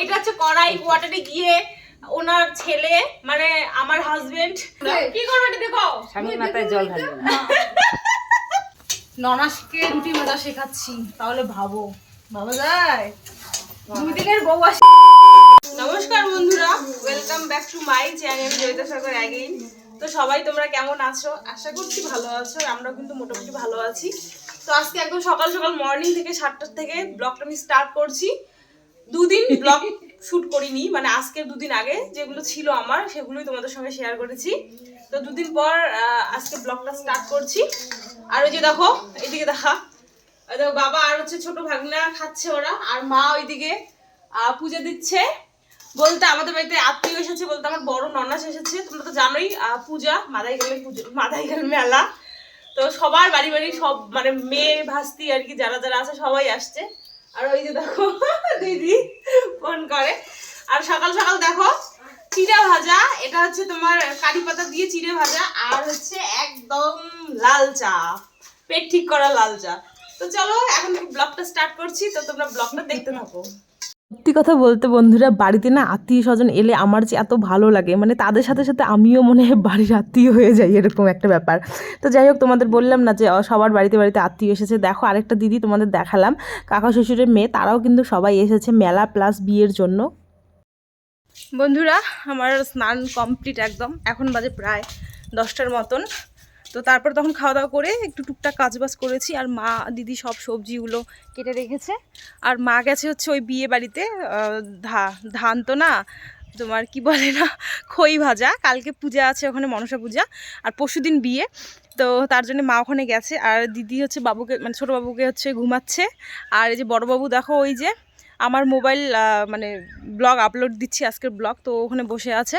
এটা হচ্ছে কড়াই কোয়ার্টারে গিয়ে ওনার ছেলে মানে আমার হাজবেন্ড কি করবে এটা দেখো? স্বামীর মাথায় জল ঢালবে ননাসকে রুটি ভাজা শেখাচ্ছি তাহলে ভাবো। ভাবা যায়? দুই দিনের বউ আসে নমস্কার বন্ধুরা welcome back to my channel Joyita Sarkar again তো সবাই তোমরা কেমন আছো? আশা করছি ভালো আছো আর আমরাও কিন্তু মোটামুটি ভালো আছি। তো আজকে একদম সকাল সকাল মর্নিং থেকে সাতটার থেকে ব্লগটা আমি স্টার্ট করছি। দুদিন ব্লগ শুট করিনি মানে আজকের দুদিন আগে যেগুলো ছিল আমার, সেগুলোই তোমাদের সঙ্গে শেয়ার করেছি। তো দুদিন পর আজকে ব্লগটা স্টার্ট করছি। আর ওই যে দেখো, এদিকে দেখা দেখো বাবা আর হচ্ছে ছোট ভাগনা খাচ্ছে ওরা, আর মা ওইদিকে পূজা দিচ্ছে। বলতে আমাদের বাড়িতে আত্মীয় এসেছে বলতে আমার বড় ননাস এসেছে, তোমরা তো জানোই পূজা মাদাই গেলে পুজো মাদাই গেল মেলা। তো সবার বাড়ি বাড়ি সব মানে মেয়ে, ভাস্তি আর কি যারা যারা আছে সবাই আসছে। আর ওই যে দেখো, দিদি ফোন করে। আর সকাল সকাল দেখো, চিড়ে ভাজা, এটা হচ্ছে তোমার কারি পাতা দিয়ে চিড়ে ভাজা, আর হচ্ছে একদম লাল চা। পেট ঠিক করা লাল চা। তো চলো, এখন ব্লগটা স্টার্ট করছি, তো তোমরা ব্লগটা দেখতে থাকো। সত্যি কথা বলতে বন্ধুরা, বাড়িতে না আত্মীয় স্বজন এলে আমার যে এত ভালো লাগে মানে তাদের সাথে সাথে আমিও মনে হয় বাড়ির আত্মীয় হয়ে যাই, এরকম একটা ব্যাপার। তো যাই হোক, তোমাদের বললাম না যে সবার বাড়িতে বাড়িতে আত্মীয় এসেছে। দেখো, আরেকটা দিদি তোমাদের দেখালাম, কাকা শ্বশুরের মেয়ে, তারাও কিন্তু সবাই এসেছে মেলা প্লাস বিয়ের জন্য। বন্ধুরা, আমার স্নান কমপ্লিট একদম, এখন বাজে প্রায় দশটার মতন। তো তারপর তখন খাওয়া দাওয়া করে একটু টুকটাক কাজবাজ করেছি আর মা, দিদি সব সবজিগুলো কেটে রেখেছে। আর মা গেছে হচ্ছে ওই বিয়ে বাড়িতে ধা, ধান তো না, তোমার কি বলে না, খই ভাজা। কালকে পূজা আছে ওখানে মনসা পূজা আর পরশুদিন বিয়ে। তো তার জন্য মা ওখানে গেছে আর দিদি হচ্ছে বাবুকে মানে ছোটো বাবুকে হচ্ছে ঘুমাচ্ছে। আর এই যে বড় বাবু দেখো ওই যে আমার মোবাইল মানে ব্লগ আপলোড দিচ্ছি আজকের ব্লগ, তো ওখানে বসে আছে।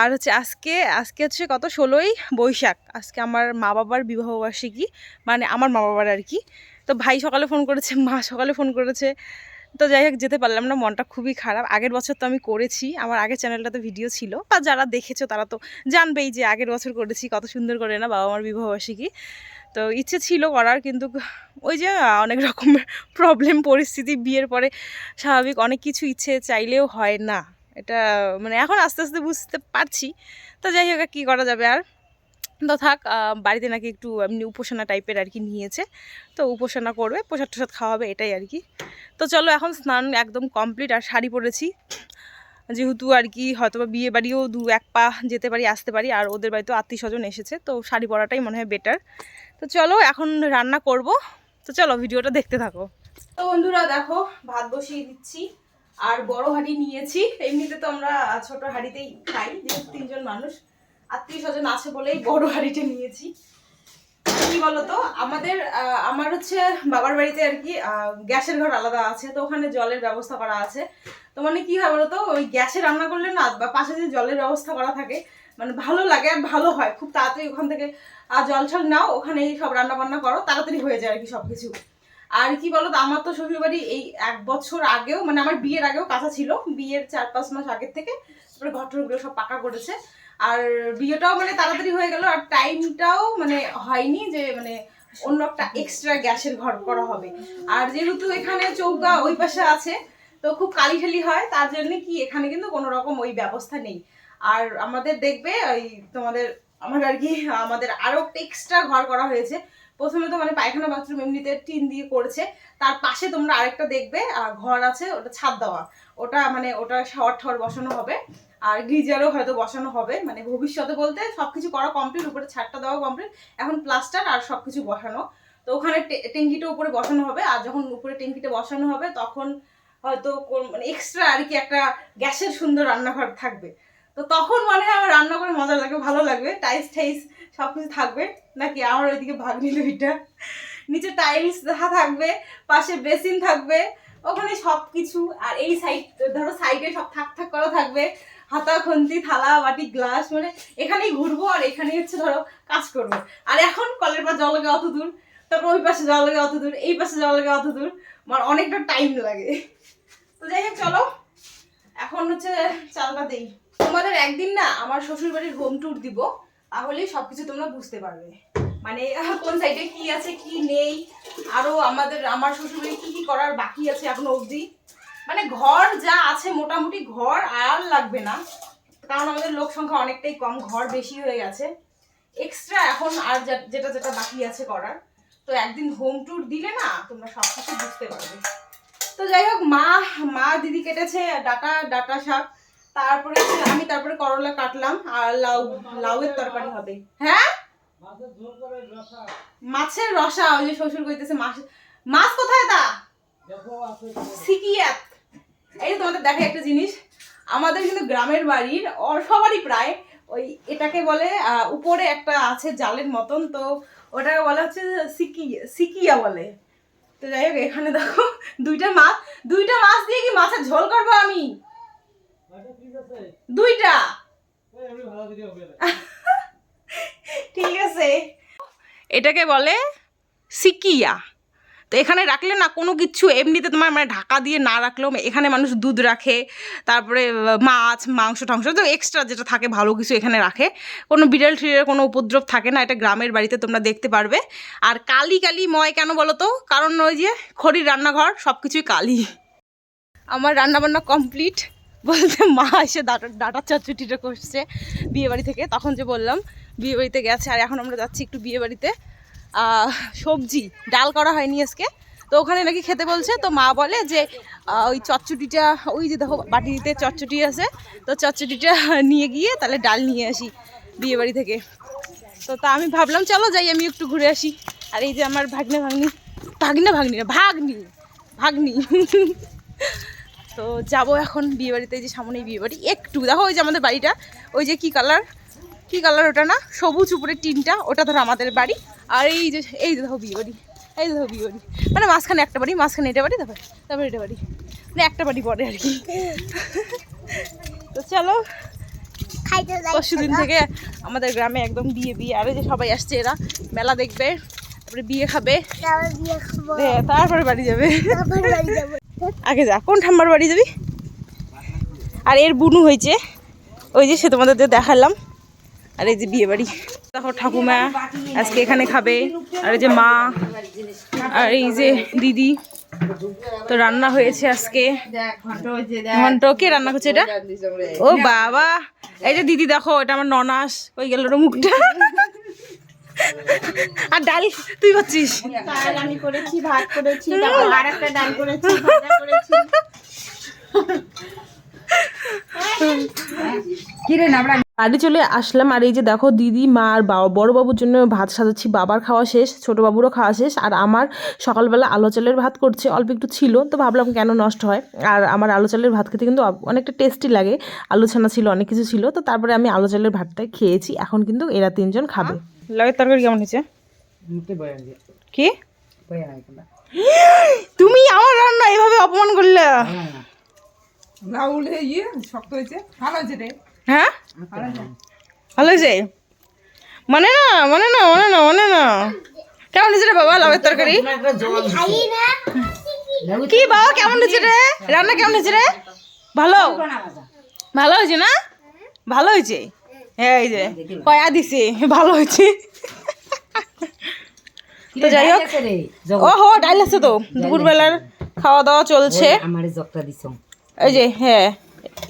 আর হচ্ছে আজকে আজকে হচ্ছে কত ষোলোই বৈশাখ। আজকে আমার মা বাবার বিবাহবার্ষিকী মানে আমার মা বাবার আর কি। তো ভাই সকালে ফোন করেছে, মা সকালে ফোন করেছে। তো যাই হোক, যেতে পারলাম না, মনটা খুবই খারাপ। আগের বছর তো আমি করেছি, আমার আগের চ্যানেলটাতে ভিডিও ছিল। বা যারা দেখেছ তারা তো জানবেই যে আগের বছর করেছি, কত সুন্দর করে না বাবা মার বিবাহবার্ষিকী। তো ইচ্ছে ছিল করার, কিন্তু ওই যে অনেক রকমের প্রবলেম পরিস্থিতি, বিয়ের পরে স্বাভাবিক অনেক কিছু ইচ্ছে চাইলেও হয় না। এটা মানে এখন আস্তে আস্তে বুঝতে পারছি। তো যাই হোক কী করা যাবে আর। তো থাক বাড়িতে নাকি একটু এমনি উপাসনা টাইপের আর কি নিয়েছে। তো উপাসনা করবে, প্রসাদ টসাদ খাওয়াবে, এটাই আর কি। তো চলো এখন স্নান একদম কমপ্লিট আর শাড়ি পরেছি। যেহেতু আর কি হয়তো বা বিয়ে বাড়িও দু এক পা যেতে পারি, আসতে পারি, আর ওদের বাড়িতেও আত্মীয় স্বজন এসেছে, তো শাড়ি পরাটাই মনে হয় বেটার তো চলো এখন রান্না করব। তো চলো ভিডিওটা দেখতে থাকো। তো বন্ধুরা দেখো, ভাত বসিয়ে দিচ্ছি। আর বড় হাঁড়ি নিয়েছি। এমনিতে তো আমরা ছোট হাঁড়িতেই খাই, যেহেতু তিনজন মানুষ। আত্মীয় স্বজন আছে বলেই বড় হাঁড়িটা নিয়েছি। কি বলতো, আমাদের আমার হচ্ছে বাবার বাড়িতে আর কি গ্যাসের ঘর আলাদা আছে, তো ওখানে জলের ব্যবস্থা করা আছে। তো মানে কি হয় বলতো, ওই গ্যাসে রান্না করলে না, বা পাশে যে জলের ব্যবস্থা করা থাকে মানে ভালো লাগে আর ভালো হয়। খুব তাড়াতাড়ি ওখান থেকে জল ছল নাও, ওখানেই সব রান্না বান্না করো, তাড়াতাড়ি হয়ে যায় আর কি সব কিছু আর কি বলতো, আমার তো শ্বশুরবাড়ি এই এক বছর আগেও মানে আমার বিয়ের আগেও কাঁচা ছিল। বিয়ের চার পাঁচ মাস আগের থেকে তারপরে ঘটরগুলো সব পাকা করেছে। আর বিয়েটাও মানে তাড়াতাড়ি হয়ে গেল আর টাইমটাও মানে হয়নি যে মানে অন্য একটা এক্সট্রা গ্যাসের ঘর করা হবে। আর যেহেতু এখানে চৌকা ওই পাশে আছে, তো খুব কালি কালিঠালি হয়, তার জন্য কি এখানে কিন্তু কোনো রকম ওই ব্যবস্থা নেই। আর আমাদের দেখবে ওই তোমাদের, আমার আর কি, আমাদের আরও একটা এক্সট্রা ঘর করা হয়েছে। প্রথমে তো মানে পায়খানা বাথরুম এমনিতে টিন দিয়ে করেছে। তার পাশে তোমরা আরেকটা দেখবে ঘর আছে, ওটা ছাদ দেওয়া। ওটা মানে ওটা শাওয়ার ঠাওয়ার বসানো হবে। আর গিজারও হয়তো বসানো হবে। মানে ভবিষ্যতে বলতে সবকিছু করা কমপ্লিট উপরে ছাদটা দেওয়া কমপ্লিট এখন প্লাস্টার আর সবকিছু বসানো। তো ওখানে টে- ট্যাঙ্কিটা উপরে বসানো হবে। আর যখন উপরে ট্যাঙ্কিটা বসানো হবে, তখন হয়তো মানে এক্সট্রা আর কি একটা গ্যাসের সুন্দর রান্নাঘর থাকবে। তো তখন মনে হয় আমার রান্না করে মজা লাগবে ভালো লাগবে টাইলস টাইলস সব কিছু থাকবে। নাকি আমার ওইদিকে ভাগ নিল এটা। নিচে টাইলস দেখা থাকবে, পাশে বেসিন থাকবে, ওখানে সব কিছু আর এই সাইড ধরো সাইডে সব থাক থাক করা থাকবে। হাতা, খুন্তি, থালা, বাটি গ্লাস মানে এখানেই ঘুরবো আর এখানেই হচ্ছে ধরো কাজ করব। আর এখন কলের পর জল লাগে অত দূর, তারপর ওই পাশে জল লাগে অত দূর, এই পাশে জল লাগে অত দূর। আমার অনেকটা টাইম লাগে। তো যাই হোক, চলো। এখন হচ্ছে চালটা দেই। তোমাদের একদিন না আমার শ্বশুর বাড়ির হোম ট্যুর দিব, তাহলেই সবকিছু তোমরা বুঝতে পারবে। মানে কোন সাইডে কি আছে, কি নেই, আরও আমাদের, আমার শ্বশুর বাড়ি কি কি করার বাকি আছে এখনও অবধি। মানে ঘর যা আছে মোটামুটি ঘর আর লাগবে না, কারণ আমাদের লোক সংখ্যা অনেকটাই কম, ঘর বেশি হয়ে গেছে। এক্সট্রা এখন আর যেটা যেটা বাকি আছে করার। তো একদিন হোম ট্যুর দিলে না তোমরা সব কিছু বুঝতে পারবে। তো যাই হোক, মা মা, দিদি কেটেছে, ডাটা ডাটা শাক তারপরে আমি তারপরে করলা কাটলাম, আর লাউ, লাউয়ের তরকারি হবে। হ্যাঁ? মাছের রসা, ওই যে শ্বশুর কইতেছে মাছ মাছ কোথায় তা? সিকিয়াত। এই তোমাদের দেখে একটা জিনিস, আমাদের কিন্তু গ্রামের বাড়ির অ- সবারই প্রায়, ওই এটাকে বলে উপরে একটা আছে জালের মতন, তো ওটাকে বলা হচ্ছে সিকি, সিকিয়া বলে। তো যাই হোক, এখানে দেখো, দুইটা মাছ দুইটা মাছ দিয়ে কি মাছের ঝোল করব আমি? দুইটা? ঠিক আছে। এটাকে বলে সিকিয়া। তো এখানে রাখলে না কোনো কিছু এমনিতে তোমার মানে ঢাকা দিয়ে না রাখলেও এখানে মানুষ দুধ রাখে, তারপরে মাছ, মাংস, টাংস, তো এক্সট্রা যেটা থাকে ভালো কিছু এখানে রাখে। কোনো বিড়াল টিড়ের কোনো উপদ্রব থাকে না, এটা গ্রামের বাড়িতে তোমরা দেখতে পারবে। আর কালি কালি ময় কেন বলো তো? কারণ ওই যে খড়ির রান্নাঘর সব কিছুই কালি। আমার রান্নাবান্না কমপ্লিট বলতে মা এসে ডাটা ডাটার চচ্চড়িটা করছে বিয়ে বাড়ি থেকে। তখন যে বললাম বিয়ে বাড়িতে গেছে, আর এখন আমরা যাচ্ছি একটু বিয়ে বাড়িতে সবজি, ডাল করা হয়নি আজকে। তো ওখানে নাকি খেতে বলছে, তো মা বলে যে ওই চচ্চড়িটা, ওই যে দেখো বাটিতে চচ্চড়ি আছে, তো চচ্চড়িটা নিয়ে গিয়ে তাহলে ডাল নিয়ে আসি বিয়ে বাড়ি থেকে। তো তা আমি ভাবলাম, চলো যাই, আমি একটু ঘুরে আসি। আর এই যে আমার ভাগ্নে ভাগ্নি ভাগ্নে ভাগ্নি না, ভাগ্নি ভাগ্নি। তো যাব এখন বিয়ে বাড়িতে এই যে সামনেই বিয়ে বাড়ি একটু দেখো ওই যে আমাদের বাড়িটা ওই যে কি কালার কি কালার ওটা না? সবুজ উপরে টিনটা ওটা ধরো আমাদের বাড়ি। আর এই যে এই দেখো বিয়ে বাড়ি এই দেখো বিয়ে বাড়ি মানে মাঝখানে একটা বাড়ি মাঝখানে এটা বাড়ি তারপর তারপর এটা বাড়ি। মানে একটা বাড়ি পরে আর কি। তো চলো পরশু দিন থেকে আমাদের গ্রামে একদম বিয়ে বিয়ে। আরে যে সবাই আসছে এরা মেলা দেখবে তারপরে বিয়ে খাবে। হ্যাঁ, তারপরে বাড়ি যাবে। আগে যা, কোন ঠাম্মার বাড়ি যাবি? আর এর বুনু হয়েছে। ওই যে সে তোমাদের দেখালাম। আর এই যে বিয়ে বাড়ি। দেখো ঠাকুমা আজকে এখানে খাবে। আর এই যে মা, আর এই যে দিদি। তো রান্না হয়েছে আজকে। ঘন্ট, কে রান্না করছে এটা? ও বাবা। এই যে দিদি দেখো, এটা আমার ননাস। ওই গেল মুখটা। আর ডাল তুই ডাল আমি করেছি ভাত করেছি তারপর আর একটা ডাল করেছি ভাজা করেছি। বাড়ি চলে আসলাম আর এই যে দেখো দিদি মা আর বাবা বড় বাবুর জন্য ভাত সাজাচ্ছি বাবার খাওয়া শেষ ছোট বাবুরও খাওয়া শেষ আর আমার সকালবেলা আলো চালের ভাত করছে অল্প একটু ছিল তো ভাবলাম কেন নষ্ট হয় আর আমার আলো চালের ভাত খেতে কিন্তু অনেকটা টেস্টি লাগে আলু ছানা ছিল অনেক কিছু ছিল তো তারপরে আমি আলো চালের ভাতটাই খেয়েছি এখন কিন্তু এরা তিনজন খাবে। লগের তরকারি কেমন হয়েছে? কি? তুমি আমার রান্না এভাবে অপমান করলে। লাউল ইয়ে হয়েছে। হ্যাঁ? ভালো হয়েছে। মানে না মানে না মানে না মানে না। কেমন হয়েছে রে বাবা লাউয়ের তরকারি? কি বাবা কেমন হয়েছে রে? রান্না কেমন হয়েছে রে? ভালো। ভালো। হয়েছে না? ভালো হয়েছে? হ্যাঁ এই যে কয়া দিছে ভালো হয়েছে। তো যাই হোক ও হো ডাইল আছে তো। দুপুরবেলার খাওয়া দাওয়া চলছে আমার জগটা দিছ। এই যে হ্যাঁ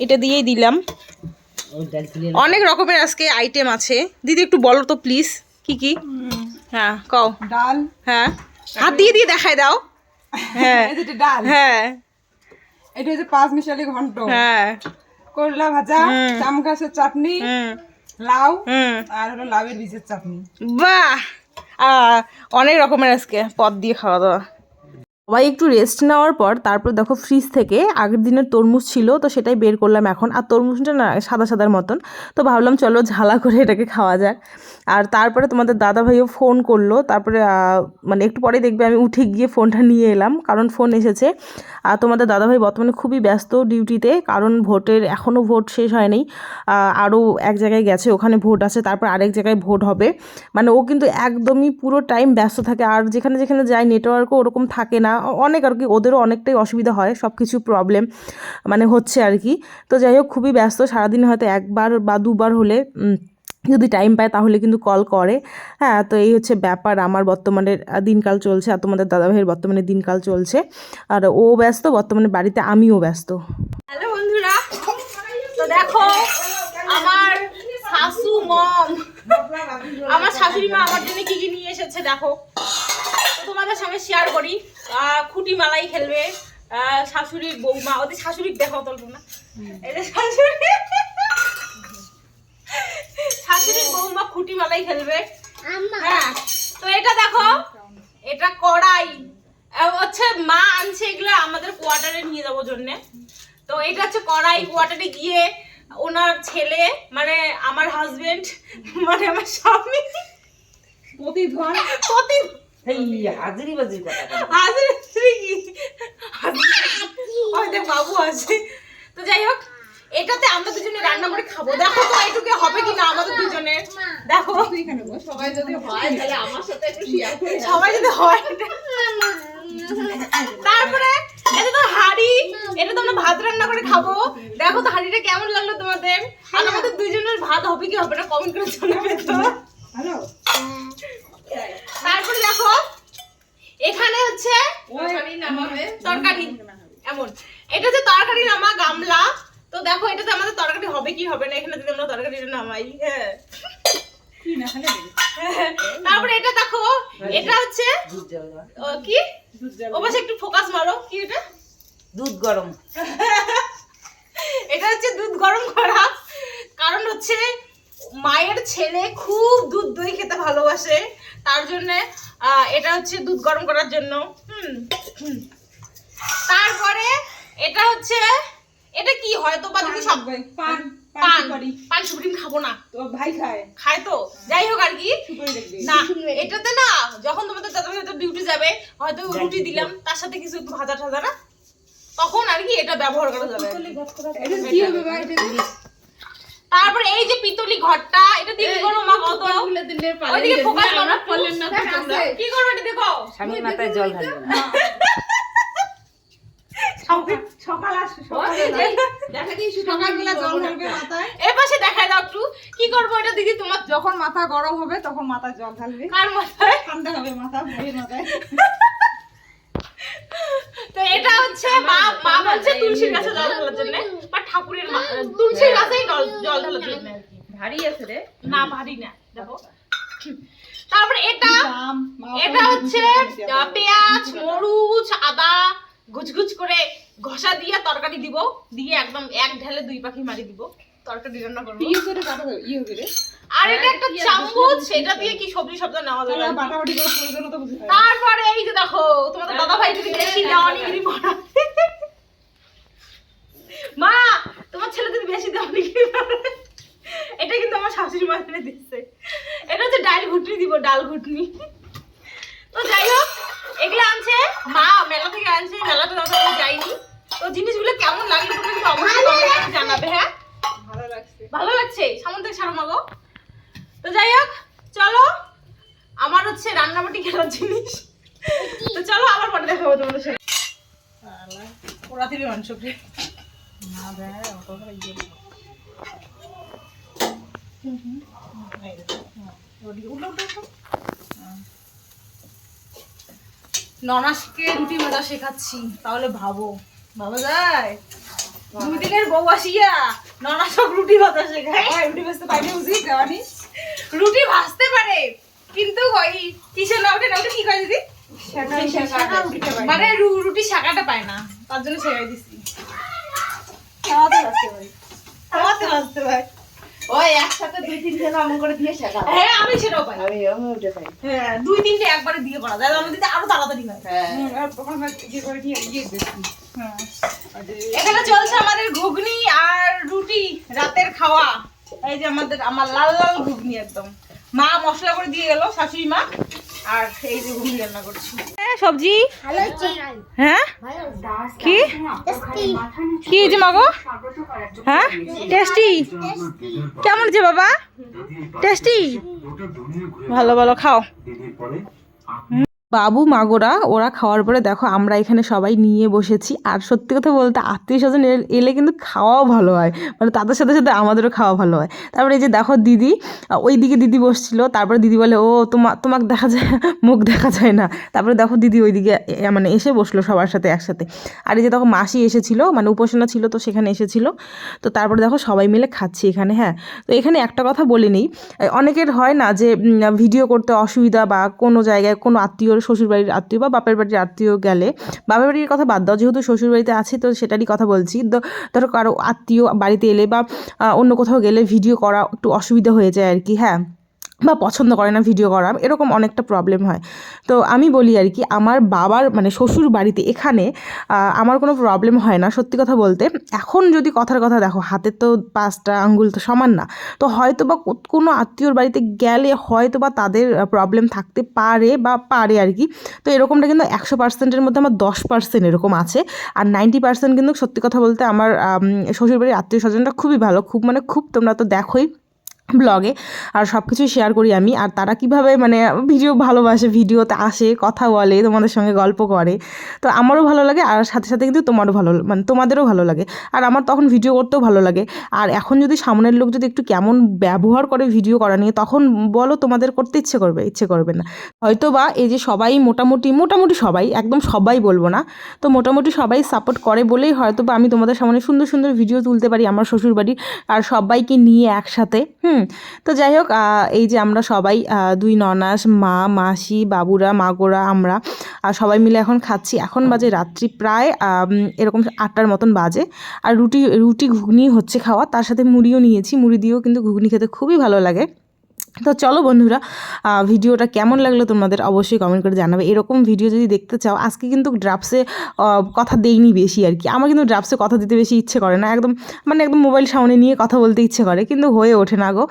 এটা দিয়েই দিলাম। অনেক রকমের আজকে আইটেম আছে। দিদি একটু বলো তো প্লিজ কি কি? হ্যাঁ কও। ডাল। হ্যাঁ। হাত দিয়ে দিয়ে দেখায় দাও। হ্যাঁ। এটা ডাল। হ্যাঁ। এটা হচ্ছে পাঁচ মিশালি ঘন্ট। হ্যাঁ। করলা ভাজা। চাম গাছের চাটনি লাউ হুম। আর হলো লাউয়ের বীজের চাটনি। বাহ! আহ, অনেক রকমের আজকে পদ দিয়ে খাওয়া দাওয়া। সবাই একটু রেস্ট নেওয়ার পর তারপর দেখো ফ্রিজ থেকে আগের দিনের তরমুজ ছিল, তো সেটাই বের করলাম এখন। আর তরমুজটা না, সাদা সাদার মতন। তো ভাবলাম চলো ঝালা করে এটাকে খাওয়া যাক। আর তারপরে তোমাদের দাদা ভাইও ফোন করল। তারপরে মানে একটু পরে দেখবে আমি উঠে গিয়ে ফোনটা নিয়ে এলাম, কারণ ফোন এসেছে। আর তোমাদের দাদাভাই বর্তমানে খুবই ব্যস্ত ডিউটিতে কারণ ভোটের এখনও ভোট শেষ হয়নি। আরও এক জায়গায় গেছে, ওখানে ভোট আছে, তারপর আরেক জায়গায় ভোট হবে। মানে ও কিন্তু একদমই পুরো টাইম ব্যস্ত থাকে। আর যেখানে যেখানে যায় নেটওয়ার্কও ওরকম থাকে না। অনেক আর কি, ওদেরও অনেকটাই অসুবিধা হয় সব কিছু প্রবলেম মানে হচ্ছে আর কি। তো যাই হোক, খুবই ব্যস্ত, সারাদিন হয়তো একবার বা দুবার হলে যদি টাইম পায় তাহলে কিন্তু কল করে। হ্যাঁ তো এই হচ্ছে ব্যাপার, আমার বর্তমানের দিনকাল চলছে আর তোমাদের দাদাভাইয়ের বর্তমানে দিনকাল চলছে। আর ও ব্যস্ত, বর্তমানে বাড়িতে আমিও ব্যস্ত। হ্যালো বন্ধুরা, তো দেখো, আমার শাশু মম, আমার শাশুড়ি মা আমার জন্য কি কি নিয়ে এসেছে দেখো। তোমাদের সঙ্গে শেয়ার করি। খুঁটি মালাই খেলবে শাশুড়ির বৌমা। ওদের শাশুড়ির দেখো তোলবো না এই যে শাশুড়ি শাশুড়ির বৌমা খুঁটি মালাই খেলবে। হ্যাঁ তো এটা দেখো এটা কড়াই। হচ্ছে মা আনছে এগুলো আমাদের কোয়ার্টারে নিয়ে যাব জন্যে। তো এটা হচ্ছে কড়াই কোয়ার্টারে গিয়ে ওনার ছেলে মানে আমার হাজবেন্ড মানে আমার স্বামী। প্রতিধন প্রতি এই হাজিরি বাজির কথা হাজির কি ওই বাবু আছে। তো যাই হোক এটাতে আমরা দুজনে রান্না করে খাব। দেখো তো এটুকু হবে আমাদের দুজনের। দেখো। সবাই যদি হয় তাহলে আমার সাথে একটু শেয়ার করে সবাই যদি হয় তারপরে এটা তো হাড়ি। এটা তো আমরা ভাত রান্না করে খাব। দেখো তো হাড়িটা কেমন লাগল তোমাদের? আর আমাদের দুইজনের ভাত হবে কি হবে না? কমেন্ট করে জানাবে তো। হ্যালো তারপরে দেখো এখানে হচ্ছে তরকারি। এমন। এটা হচ্ছে তরকারি নামা গামলা। তো দেখো এটাতে আমাদের তরকারি হবে কি হবে না এখানে যদি আমরা তরকারিটা নামাই হ্যাঁ। তারপরে এটা দেখো এটা হচ্ছে ও, কি? ও পাশে একটু ফোকাস মারো কি এটা? দুধ গরম। এটা হচ্ছে দুধ গরম করা। কারণ হচ্ছে মায়ের ছেলে খুব দুধ দই খেতে ভালোবাসে। তার জন্যে এটা হচ্ছে দুধ গরম করার জন্য। হুম। তারপরে এটা হচ্ছে এটা কি হয়তো বা সব পান পান পান। সুপারি খাব না। তো ভাই খায়। খায় তো। যাই হোক আর কি। না এটাতে না যখন তোমাদের দাদা হয়তো ডিউটি যাবে হয়তো রুটি দিলাম তার সাথে কিছু একটু ভাজা টাজা না তখন আর কি এটা ব্যবহার করা যাবে। কি হবে ভাই এটা দিয়ে? তারপরে এই যে পিতলি ঘরটা এটা দিয়ে কি করব মা কত? খুলে দিলে পালিয়ে ওইদিকে ফোকাস করো বললেন না তোমরা। কি করব এটা দেখো? স্বামীর মাথায় জল ঢালবে না সকাল আসবে দেখা দিই শুধু সকালবেলা জল ঢালবে মাথায়। দেখায় দাও একটু। কি করব এটা দিদি? তোমার যখন মাথা গরম হবে তখন মাথায় জল ঢালবে। কার মাথায়? ঠান্ডা হবে মাথা মাথায়। তো এটা হচ্ছে মা মা বলছে তুলসীর কাছে জল ঢালার জন্য। ঠাকুরের মা- তুলসীর গাছেই জল জল ঢালার জন্য আর ভারী আছে রে। না ভারী না দেখো। তারপরে এটা এটা হচ্ছে পেঁয়াজ মরিচ আদা গুচগুচ করে ঘষা দিয়ে তরকারি দিব। দিয়ে একদম এক ঢেলে দুই পাখি মারি দিব। তরকারি রান্না করব। ইয়ে ইয়ে। আর এটা একটা চামচ সেটা দিয়ে কি সবজি সবজি নেওয়া যাবে বাটাবাটি করে প্রয়োজন তো তারপরে এই যে দেখো তোমাদের দাদা ভাই যদি বেশি দেওয়ানিগিরি বাড়ায় মা তোমার ছেলে যদি বেশি বাড়ায় এটা কিন্তু আমার শাশুড়ি মা এনে দিচ্ছে এটা হচ্ছে ডাল ঘুটনি দিব ডাল ঘুটনি। তো যাই হোক এগুলো আনছে মা মেলা থেকে আনছে মেলাতে দাদা আমি যাইনি তো জিনিসগুলো কেমন লাগল তোমরা কিন্তু অবশ্যই জানাবে হ্যাঁ? ভালো লাগছে। ভালো লাগছে? সামন থেকে সারা মাগো তো যাই হোক চলো আমার হচ্ছে রান্নাবাটি খেলার জিনিস। তো চলো আবার পরে দেখাবো তোমাদের সাথে। ওরা থেকে মাংস ননাসকে রুটি শেখাচ্ছি তাহলে ভাবো। ভাবা যায়? দুই দিনের বউ আসিয়া রুটি ভাজা শেখায়। রুটি ভাজতে পারবে বুঝি? রুটি ভাজতে পারে কিন্তু ওই কিসের না ওটা? না ওটা কি করে দিদি। মানে রুটি শাকাটা পায় না তার জন্য শেখাই দিছি। খাওয়াতে আসতে পারি। খাওয়াতে ভাজতে পারে ওই একসাথে দুই তিনটে নাম করে দিয়ে শেখা হ্যাঁ আমি সেটাও পাই। আমি আমি উঠে পাই হ্যাঁ দুই তিনটে একবারে দিয়ে করা যায়। আমার দিদি আরও তাড়াতাড়ি হয়। এখানে চলছে আমাদের ঘুগনি আর রুটি রাতের খাওয়া। এই যে আমাদের আমার লাল লাল ঘুগনি একদম। মা মশলা করে দিয়ে গেল শাশুড়ি মা। আর এই যে ঘুগনি রান্না করছি। হ্যাঁ সবজি? হ্যাঁ? কি? কি যে মাগো হ্যাঁ? টেস্টি? কেমন যে বাবা? টেস্টি? ভালো ভালো খাও। বাবু, মাগোরা, ওরা খাওয়ার পরে দেখো আমরা এখানে সবাই নিয়ে বসেছি। আর সত্যি কথা বলতে আত্মীয় স্বজন এলে কিন্তু খাওয়াও ভালো হয়। মানে তাদের সাথে সাথে আমাদেরও খাওয়া ভালো হয়। তারপরে এই যে দেখো দিদি ওই দিকে দিদি বসছিল। তারপরে দিদি বলে, ও, তোমা তোমাকে দেখা যায়, মুখ দেখা যায় না। তারপরে দেখো দিদি ওইদিকে, এ- মানে এসে বসল সবার সাথে একসাথে। আর এই যে দেখো মাসি এসেছিল মানে উপাসনা ছিল, তো সেখানে এসেছিল। তো তারপরে দেখো সবাই মিলে খাচ্ছি এখানে হ্যাঁ। তো এখানে একটা কথা বলে নিই। অনেকের হয় না যে ভিডিও করতে অসুবিধা বা কোনো জায়গায় কোনো আত্মীয় শ্বশুর বাড়ির আত্মীয় বা বাপের বাড়ির আত্মীয় গেলে বাপের বাড়ির কথা বাদ দাও, যেহেতু শ্বশুর বাড়িতে আছে, তো সেটারই কথা বলছি। তো ধরো কারও আত্মীয় বাড়িতে এলে বা অন্য কোথাও গেলে ভিডিও করা একটু অসুবিধা হয়ে যায় আর কি হ্যাঁ। বা পছন্দ করে না ভিডিও করা এরকম অনেকটা প্রবলেম হয়। তো আমি বলি আর কি আমার বাবার মানে শ্বশুর বাড়িতে এখানে আমার কোনো প্রবলেম হয় না সত্যি কথা বলতে। এখন যদি কথার কথা দেখো হাতের তো পাঁচটা আঙ্গুল তো সমান না তো হয়তো বা কোনো আত্মীয়র বাড়িতে গেলে হয়তো বা তাদের প্রবলেম থাকতে পারে বা পারে আর কি। তো এরকমটা কিন্তু একশো পার্সেন্টের মধ্যে আমার দশ পার্সেন্ট এরকম আছে। আর নাইনটি পার্সেন্ট কিন্তু সত্যি কথা বলতে আমার আম, শ্বশুরবাড়ির আত্মীয় স্বজনটা খুবই ভালো খুব মানে খুব তোমরা তো দেখোই। ব্লগে আর সব কিছুই শেয়ার করি আমি। আর তারা কীভাবে মানে ভিডিও ভালোবাসে, ভিডিওতে আসে, কথা বলে, তোমাদের সঙ্গে গল্প করে, তো আমারও ভালো লাগে আর সাথে সাথে কিন্তু তোমারও ভালো মানে তোমাদেরও ভালো লাগে। আর আমার তখন ভিডিও করতেও ভালো লাগে। আর এখন যদি সামনের লোক যদি একটু কেমন ব্যবহার করে ভিডিও করা নিয়ে, তখন বলো তোমাদের করতে ইচ্ছে করবে ইচ্ছে করবে না। হয়তো বা এই যে সবাই মোটামুটি মোটামুটি সবাই, একদম সবাই বলব না, তো মোটামুটি সবাই সাপোর্ট করে বলেই হয়তো বা আমি তোমাদের সামনে সুন্দর সুন্দর ভিডিও তুলতে পারি আমার শ্বশুরবাড়ির। আর সবাইকে নিয়ে একসাথে, হুম তো যাই হোক এই যে আমরা সবাই দুই ননাস, মা, মাসি, বাবুরা, মাগোরা, আমরা আর সবাই মিলে এখন খাচ্ছি। এখন বাজে রাত্রি প্রায় এরকম আটটার মতন বাজে। আর রুটি রুটি ঘুগনি হচ্ছে খাওয়া, তার সাথে মুড়িও নিয়েছি। মুড়ি দিয়েও কিন্তু ঘুগনি খেতে খুবই ভালো লাগে। তো চলো বন্ধুরা ভিডিওটা কেমন লাগল তোমাদের অবশ্যই কমেন্ট করে জানাবে। এরকম ভিডিও যদি দেখতে চাও, আজকে কিন্তু ড্রাফসে কথা দেইনি বেশি আর কি। আমার কিন্তু ড্রাফসে কথা দিতে বেশি ইচ্ছে করে না। একদম মানে একদম মোবাইল সামনে নিয়ে কথা বলতে ইচ্ছে করে, কিন্তু হয়ে ওঠে না গো।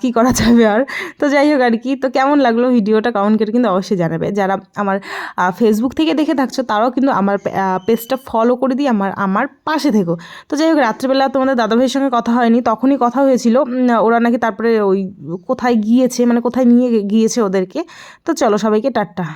কি করা যাবে আর? তো যাই হোক আর কি, তো কেমন লাগল ভিডিওটা কমেন্ট করে কিন্তু অবশ্যই জানাবে। যারা আমার ফেসবুক থেকে দেখে থাকছো, তারাও কিন্তু আমার পেজটা ফলো করে দিয়ে আমার আমার পাশে থেকো। তো যাই হোক, রাত্রেবেলা তোমাদের দাদাভাইয়ের সঙ্গে কথা হয়নি, তখনই কথা হয়েছিল। ওরা নাকি তারপরে ওই কোথায় গিয়েছে মানে কোথায় নিয়ে গিয়েছে ওদেরকে। তো চলো সবাইকে টাটা।